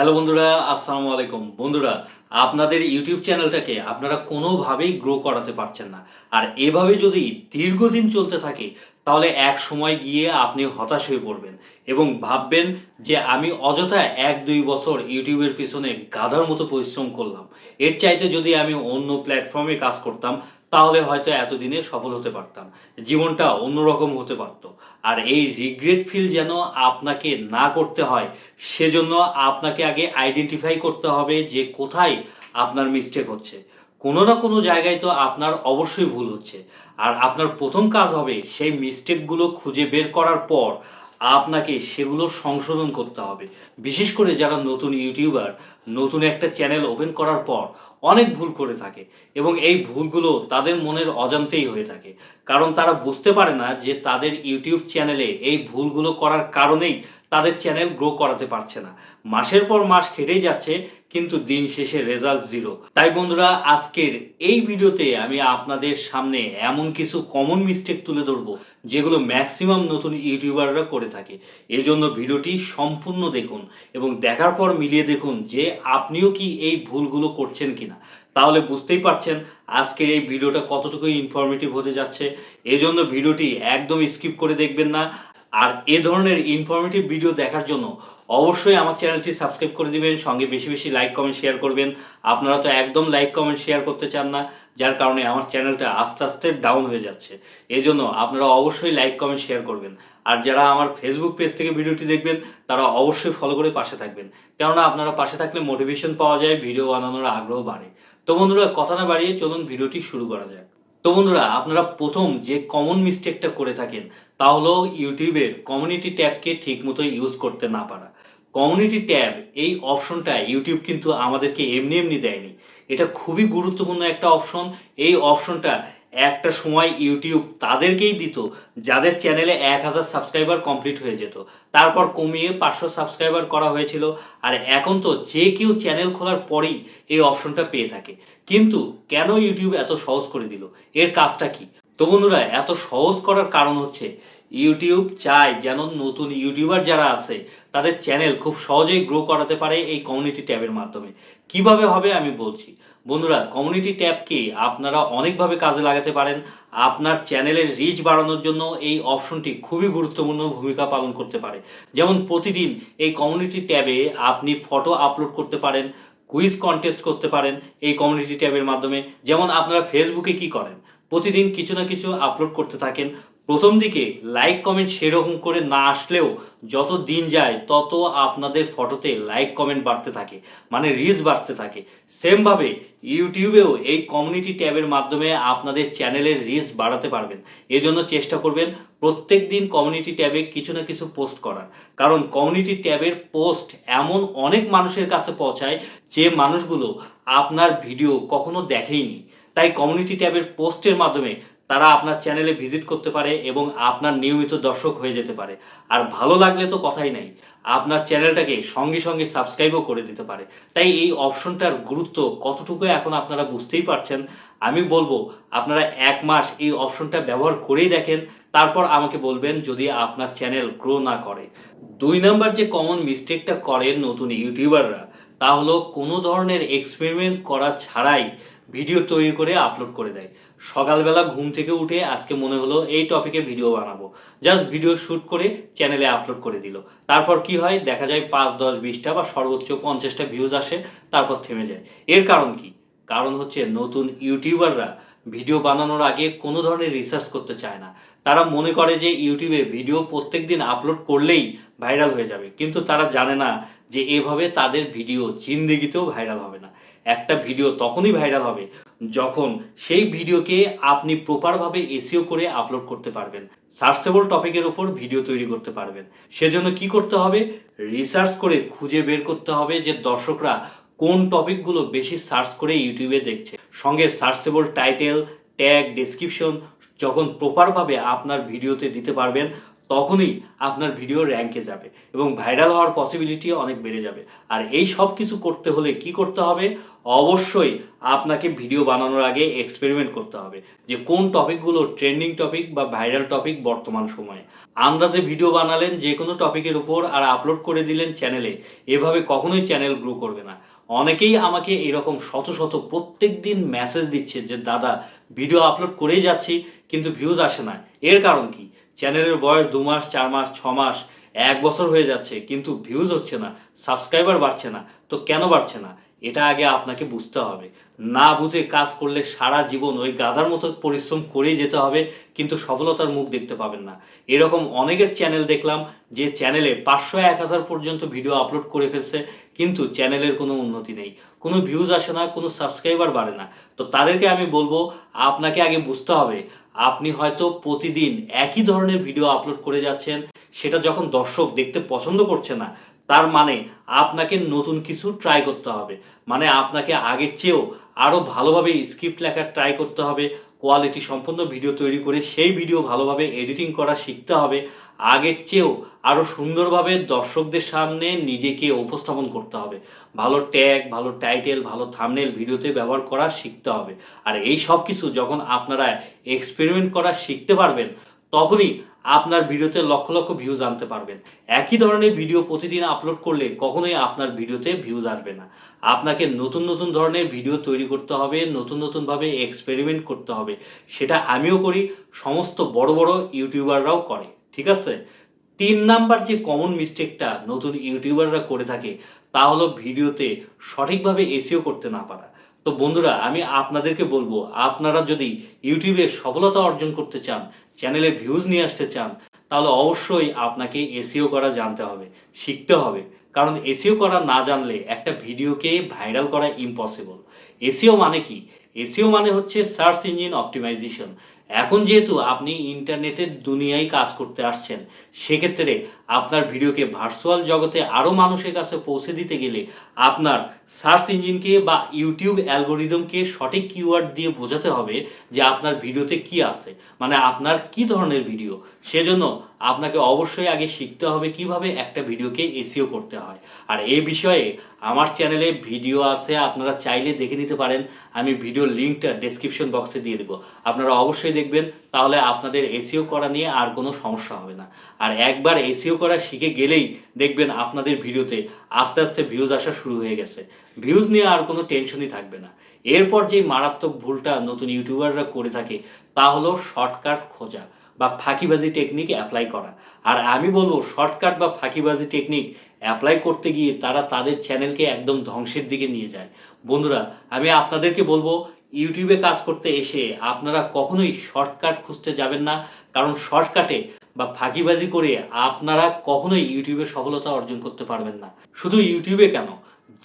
Hello বন্ধুরা, আসসালামু আলাইকুম। বন্ধুরা, আপনাদের ইউটিউব চ্যানেলটাকে আপনারা কোনোভাবেই গ্রো করাতে পারছেন না। আর এভাবে যদি দীর্ঘদিন চলতে থাকে, তাহলে এক সময় গিয়ে আপনি হতাশ হয়ে পড়বেন এবং ভাববেন যে আমি অযথা এক দুই বছর ইউটিউবের পিছনে গাধার মতো পরিশ্রম করলাম। এর চাইতে যদি আমি অন্য প্ল্যাটফর্মে কাজ করতাম তাহলে হয়তো এতদিনে সফল হতে পারতাম। জীবনটা অন্যরকম হতে পারতো। আর এই রিগ্রেট ফিল যেন আপনাকে না করতে হয়, সেজন্য আপনাকে আগে আইডেন্টিফাই করতে হবে যে কোথায় আপনার মিস্টেক হচ্ছে। কোনো না কোনো জায়গায় তো আপনার অবশ্যই ভুল হচ্ছে। আর আপনার প্রথম কাজ হবে সেই মিস্টেকগুলো খুঁজে বের করার পর আপনাকে সেগুলো সংশোধন করতে হবে। বিশেষ করে যারা নতুন ইউটিউবার, নতুন একটা চ্যানেল ওপেন করার পর অনেক ভুল করে থাকে এবং এই ভুলগুলো তাদের মনের অজান্তেই হয়ে থাকে। কারণ তারা বুঝতে পারে না যে তাদের ইউটিউব চ্যানেলে এই ভুলগুলো করার কারণেই তাদের চ্যানেল গ্রো করাতে পারছে না। মাসের পর মাস খেটেই যাচ্ছে, কিন্তু দিন শেষে রেজাল্ট জিরো তাই বন্ধুরা, আজকের এই ভিডিওতে আমি আপনাদের সামনে এমন কিছু কমন মিস্টেক তুলে ধরবো, যেগুলো ম্যাক্সিমাম নতুন ইউটিউবাররা করে থাকে। এই জন্য ভিডিওটি সম্পূর্ণ দেখুন এবং দেখার পর মিলিয়ে দেখুন যে আপনিও কি এই ভুলগুলো করছেন কিনা। তাহলে বুঝতেই পারছেন আজকের এই ভিডিওটা কতটুকু ইনফরমেটিভ হতে যাচ্ছে। এজন্য ভিডিওটি একদম স্কিপ করে দেখবেন না। আর এ ধরনের ইনফরমেটিভ ভিডিও দেখার জন্য অবশ্যই আমার চ্যানেলটি সাবস্ক্রাইব করে দিবেন, সঙ্গে বেশি বেশি লাইক কমেন্ট শেয়ার করবেন। আপনারা তো একদম লাইক কমেন্ট শেয়ার করতে চান না, যার কারণে আমার চ্যানেলটা আস্তে আস্তে ডাউন হয়ে যাচ্ছে। এই জন্য আপনারা অবশ্যই লাইক কমেন্ট শেয়ার করবেন। আর যারা আমার ফেসবুক পেজ থেকে ভিডিওটি দেখবেন, তারা অবশ্যই ফলো করে পাশে থাকবেন। কেননা আপনারা পাশে থাকলে মোটিভেশন পাওয়া যায় ভিডিও বানানোর আগ্রহ বাড়ে। তো বন্ধুরা, কথা না বাড়িয়ে চলুন ভিডিওটি শুরু করা যাক। তো বন্ধুরা, আপনারা প্রথম যে কমন মিস্টেকটা করে থাকেন তা হলো ইউটিউবের কমিউনিটি ট্যাবকে ঠিকমতো ইউজ করতে না পারা। কমিউনিটি ট্যাব এই অপশনটা ইউটিউব কিন্তু আমাদেরকে এমনি এমনি দেয়নি। এটা খুবই গুরুত্বপূর্ণ একটা অপশন এই অপশনটা একটা সময় ইউটিউব তাদেরকেই দিত, যাদের চ্যানেলে এক হাজার সাবস্ক্রাইবার কমপ্লিট হয়ে যেত। তারপর কমিয়ে পাঁচশো সাবস্ক্রাইবার করা হয়েছিল। আর এখন তো যে কেউ চ্যানেল খোলার পরেই এই অপশনটা পেয়ে থাকে। কিন্তু কেন ইউটিউব এত সহজ করে দিল? এর কাজটা কি? তো বন্ধুরা, এত সহজ করার কারণ হচ্ছে ইউটিউব চায় যেন নতুন ইউটিউবার যারা আছে, তাদের চ্যানেল খুব সহজেই গ্রো করাতে পারে এই কমিউনিটি ট্যাবের মাধ্যমে। কীভাবে হবে আমি বলছি। বন্ধুরা কমিউনিটি ট্যাবকে আপনারা অনেকভাবে কাজে লাগাতে পারেন। আপনার চ্যানেলের রিচ বাড়ানোর জন্য এই অপশনটি খুবই গুরুত্বপূর্ণ ভূমিকা পালন করতে পারে। যেমন প্রতিদিন এই কমিউনিটি ট্যাবে আপনি ফটো আপলোড করতে পারেন কুইজ কন্টেস্ট করতে পারেন এই কমিউনিটি ট্যাবের মাধ্যমে। যেমন আপনারা ফেসবুকে কি করেন? প্রতিদিন কিছু না কিছু আপলোড করতে থাকেন। প্রথম দিকে লাইক কমেন্ট সেরকম করে না আসলেও যত দিন যায়, তত আপনাদের ফটোতে লাইক কমেন্ট বাড়তে থাকে মানে রিচ বাড়তে থাকে। সেমভাবে ইউটিউবেও এই কমিউনিটি ট্যাবের মাধ্যমে আপনাদের চ্যানেলের রিচ বাড়াতে পারবেন। এজন্য চেষ্টা করবেন প্রত্যেক দিন কমিউনিটি ট্যাবে কিছু না কিছু পোস্ট করার। কারণ কমিউনিটি ট্যাবের পোস্ট এমন অনেক মানুষের কাছে পৌঁছায় যে মানুষগুলো আপনার ভিডিও কখনো দেখেইনি। তাই কমিউনিটি ট্যাবের পোস্টের মাধ্যমে তারা আপনার চ্যানেলে ভিজিট করতে পারে এবং আপনার নিয়মিত দর্শক হয়ে যেতে পারে। আর ভালো লাগলে তো কথাই নাই, আপনার চ্যানেলটাকে সঙ্গে সঙ্গে সাবস্ক্রাইবও করে দিতে পারে। তাই এই অপশনটার গুরুত্ব কতটুকু এখন আপনারা বুঝতেই পারছেন, আমি বলব আপনারা এক মাস এই অপশনটা ব্যবহার করেই দেখেন, তারপর আমাকে বলবেন যদি আপনার চ্যানেল গ্রো না করে। দুই নাম্বার যে কমন মিস্টেকটা করেন নতুন ইউটিউবাররা তা হলো কোনো ধরনের এক্সপেরিমেন্ট করা ছাড়াই ভিডিও তৈরি করে আপলোড করে দেয়। সকালবেলা ঘুম থেকে উঠে আজকে মনে হলো এই টপিকে ভিডিও বানাবো। জাস্ট ভিডিও শ্যুট করে চ্যানেলে আপলোড করে দিল। তারপর কি হয়? দেখা যায় পাঁচ, দশ, বিশটা বা সর্বোচ্চ পঞ্চাশটা ভিউজ আসে, তারপর থেমে যায়। এর কারণ কি? কারণ হচ্ছে নতুন ইউটিউবাররা ভিডিও বানানোর আগে কোনো ধরনের রিসার্চ করতে চায় না। তারা মনে করে যে ইউটিউবে ভিডিও প্রত্যেক দিন আপলোড করলেই ভাইরাল হয়ে যাবে। কিন্তু তারা জানে না যে এভাবে তাদের ভিডিও জিন্দেগিতেও ভাইরাল হবে না। একটা ভিডিও তখনই ভাইরাল হবে যখন সেই ভিডিওকে আপনি প্রপারভাবে এসিও করে আপলোড করতে পারবেন। সার্চেবল টপিকের ওপর ভিডিও তৈরি করতে পারবেন। সেজন্য কি করতে হবে? রিসার্চ করে খুঁজে বের করতে হবে যে দর্শকরা কোন টপিকগুলো বেশি সার্চ করে ইউটিউবে দেখছে। সঙ্গে সার্চেবল টাইটেল ট্যাগ ডেসক্রিপশন যখন প্রপারভাবে আপনার ভিডিওতে দিতে পারবেন তখনই আপনার ভিডিও র্যাঙ্কে যাবে এবং ভাইরাল হওয়ার পসিবিলিটি অনেক বেড়ে যাবে। আর এই সব কিছু করতে হলে কি করতে হবে? অবশ্যই আপনাকে ভিডিও বানানোর আগে এক্সপেরিমেন্ট করতে হবে যে কোন টপিকগুলো ট্রেন্ডিং টপিক বা ভাইরাল টপিক বর্তমান সময়ে। আন্দাজে ভিডিও বানালেন যে কোনো টপিকের উপর আর আপলোড করে দিলেন চ্যানেলে এভাবে কখনোই চ্যানেল গ্রো করবে না। অনেকেই আমাকে এরকম শত শত প্রত্যেক দিন মেসেজ দিচ্ছে যে, দাদা ভিডিও আপলোড করেই যাচ্ছি, কিন্তু ভিউজ আসে না। এর কারণ কি? চ্যানেলের বয়স দু মাস, চার মাস, ছ মাস, এক বছর হয়ে যাচ্ছে, কিন্তু ভিউজ হচ্ছে না সাবস্ক্রাইবার বাড়ছে না, তো কেন বাড়ছে না? এটা আগে আপনাকে বুঝতে হবে। না বুঝে কাজ করলে সারা জীবন ওই গাধার মতো পরিশ্রম করেই যেতে হবে, কিন্তু সফলতার মুখ দেখতে পাবেন না। এরকম অনেকের চ্যানেল দেখলাম, যে চ্যানেলে পাঁচশো এক হাজার পর্যন্ত ভিডিও আপলোড করে ফেলছে কিন্তু চ্যানেলের কোনো উন্নতি নেই। কোনো ভিউজ আসে না, কোনো সাবস্ক্রাইবার বাড়ে না। তো তাদেরকে আমি বলব, আপনাকে আগে বুঝতে হবে, আপনি হয়তো প্রতিদিন একই ধরনের ভিডিও আপলোড করে যাচ্ছেন, সেটা যখন দর্শক দেখতে পছন্দ করছে না, তার মানে আপনাকে নতুন কিছু ট্রাই করতে হবে। মানে আপনাকে আগের চেয়েও আরও ভালোভাবে স্ক্রিপ্ট লেখার ট্রাই করতে হবে কোয়ালিটি সম্পন্ন ভিডিও তৈরি করে সেই ভিডিও ভালোভাবে এডিটিং করা শিখতে হবে। আগের চেয়েও আরও সুন্দরভাবে দর্শকদের সামনে নিজেকে উপস্থাপন করতে হবে। ভালো ট্যাগ ভালো টাইটেল ভালো থামনেল ভিডিওতে ব্যবহার করা শিখতে হবে। আর এই সব কিছু যখন আপনারা এক্সপেরিমেন্ট করা শিখতে পারবেন, তখনই আপনার ভিডিওতে লক্ষ লক্ষ ভিউজ আনতে পারবেন। একই ধরনের ভিডিও প্রতিদিন আপলোড করলে কখনোই আপনার ভিডিওতে ভিউজ আসবে না। আপনাকে নতুন নতুন ধরনের ভিডিও তৈরি করতে হবে, নতুন নতুনভাবে এক্সপেরিমেন্ট করতে হবে। সেটা আমিও করি, সমস্ত বড় বড় ইউটিউবাররাও করে, ঠিক আছে? তিন নাম্বার যে কমন মিস্টেকটা নতুন ইউটিউবাররা করে থাকে, তা হলো ভিডিওতে সঠিকভাবে এসিও করতে না পারা। তো বন্ধুরা, আমি আপনাদেরকে বলব, আপনারা যদি ইউটিউবে সফলতা অর্জন করতে চান, চ্যানেলে ভিউজ নিয়ে আসতে চান, তাহলে অবশ্যই আপনাকে এসিও করা জানতে হবে, শিখতে হবে। কারণ এসিও করা না জানলে একটা ভিডিওকে ভাইরাল করা ইম্পসিবল এসিও মানে কি? এসিও মানে হচ্ছে সার্চ ইঞ্জিন অপটিমাইজেশন। এখন যেহেতু আপনি ইন্টারনেটের দুনিয়ায় কাজ করতে আসছেন, সেক্ষেত্রে আপনার ভিডিওকে ভার্চুয়াল জগতে আরও মানুষের কাছে পৌঁছে দিতে গেলে আপনার সার্চ ইঞ্জিনকে বা ইউটিউব অ্যালগোরিদমকে সঠিক কিওয়ার্ড দিয়ে বোঝাতে হবে যে আপনার ভিডিওতে কি আছে মানে আপনার কি ধরনের ভিডিও। সেজন্য আপনাকে অবশ্যই আগে শিখতে হবে কীভাবে একটা ভিডিওকে এসিও করতে হয়। আর এ বিষয়ে আমার চ্যানেলে ভিডিও আছে, আপনারা চাইলে দেখে নিতে পারেন। আমি ভিডিও লিঙ্কটা ডেসক্রিপশন বক্সে দিয়ে দেবো। আপনারা অবশ্যই দেখবেন, তাহলে আপনাদের এসিও করা নিয়ে আর কোনো সমস্যা হবে না। আর একবার এসিও করা শিখে গেলেই দেখবেন আপনাদের ভিডিওতে আস্তে আস্তে ভিউজ আসা শুরু হয়ে গেছে। ভিউজ নিয়ে আর কোনো টেনশনই থাকবে না। এরপর যেই মারাত্মক ভুলটা নতুন ইউটিউবাররা করে থাকে, তা হলো শর্টকাট খোঁজা। বা ফাঁকিবাজি টেকনিক অ্যাপ্লাই করা। আর আমি বলব শর্টকাট বা ফাঁকিবাজি টেকনিক অ্যাপ্লাই করতে গিয়ে তারা তাদের চ্যানেলকে একদম ধ্বংসের দিকে নিয়ে যায়। বন্ধুরা, আমি আপনাদেরকে বলব ইউটিউবে কাজ করতে এসে আপনারা কখনোই শর্টকাট খুঁজতে যাবেন না, কারণ শর্টকাটে বা ফাঁকিবাজি করে আপনারা কখনোই ইউটিউবে সফলতা অর্জন করতে পারবেন না। শুধু ইউটিউবে কেন?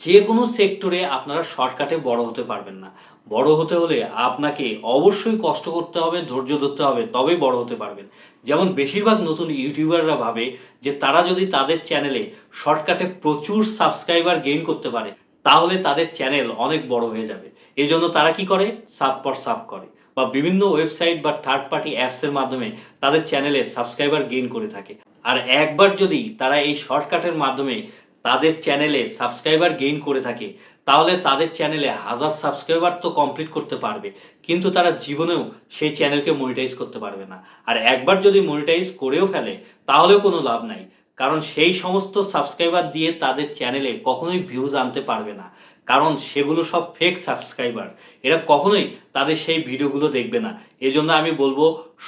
যে কোনো সেক্টরে আপনারা শর্টকাটে বড় হতে পারবেন না। বড় হতে হলে আপনাকে অবশ্যই কষ্ট করতে হবে, ধৈর্য ধরতে হবে, তবেই বড় হতে পারবেন। যেমন বেশিরভাগ নতুন ইউটিউবাররা ভাবে যে তারা যদি তাদের চ্যানেলে শর্টকাটে প্রচুর সাবস্ক্রাইবার গেইন করতে পারে তাহলে তাদের চ্যানেল অনেক বড় হয়ে যাবে। এই জন্য তারা কি করে? সাব পর সাব করে বা বিভিন্ন ওয়েবসাইট বা থার্ড পার্টি অ্যাপসের মাধ্যমে তাদের চ্যানেলে সাবস্ক্রাইবার গেইন করে থাকে। আর একবার যদি তারা এই শর্টকাটের মাধ্যমে তাদের চ্যানেলে সাবস্ক্রাইবার গেইন করে থাকে, তাহলে তাদের চ্যানেলে হাজার সাবস্ক্রাইবার তো কমপ্লিট করতে পারবে, কিন্তু তারা জীবনেও সেই চ্যানেলকে মনিটাইজ করতে পারবে না। আর একবার যদি মনিটাইজ করেও ফেলে, তাহলেও কোনো লাভ নাই। কারণ সেই সমস্ত সাবস্ক্রাইবার দিয়ে তাদের চ্যানেলে কখনোই ভিউজ আনতে পারবে না। কারণ সেগুলো সব ফেক সাবস্ক্রাইবার এরা কখনোই তাদের সেই ভিডিওগুলো দেখবে না। এজন্য আমি বলব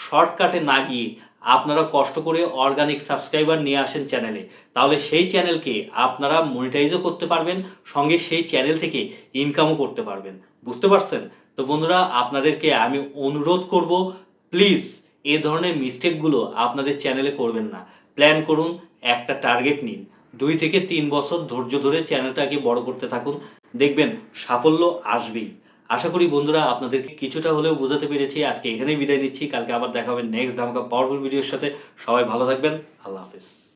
শর্টকাটে না গিয়ে আপনারা কষ্ট করে অর্গানিক সাবস্ক্রাইবার নিয়ে আসেন চ্যানেলে তাহলে সেই চ্যানেলকে আপনারা মনিটাইজও করতে পারবেন, সঙ্গে সেই চ্যানেল থেকে ইনকামও করতে পারবেন। বুঝতে পারছেন? তো বন্ধুরা, আপনাদেরকে আমি অনুরোধ করব প্লিজ এ ধরনের মিস্টেকগুলো আপনাদের চ্যানেলে করবেন না। প্ল্যান করুন একটা টার্গেট নিন। দুই থেকে তিন বছর ধৈর্য ধরে চ্যানেলটাকে বড় করতে থাকুন। দেখবেন সাফল্য আসবেই। আশা করি বন্ধুরা আপনাদেরকে কিছুটা হলেও বোঝাতে পেরেছি। আজকে এখানেই বিদায় নিচ্ছি। কালকে আবার দেখা হবে নেক্সট ধামাকা পাওয়ারফুল ভিডিওর সাথে। সবাই ভালো থাকবেন। আল্লাহ হাফিজ।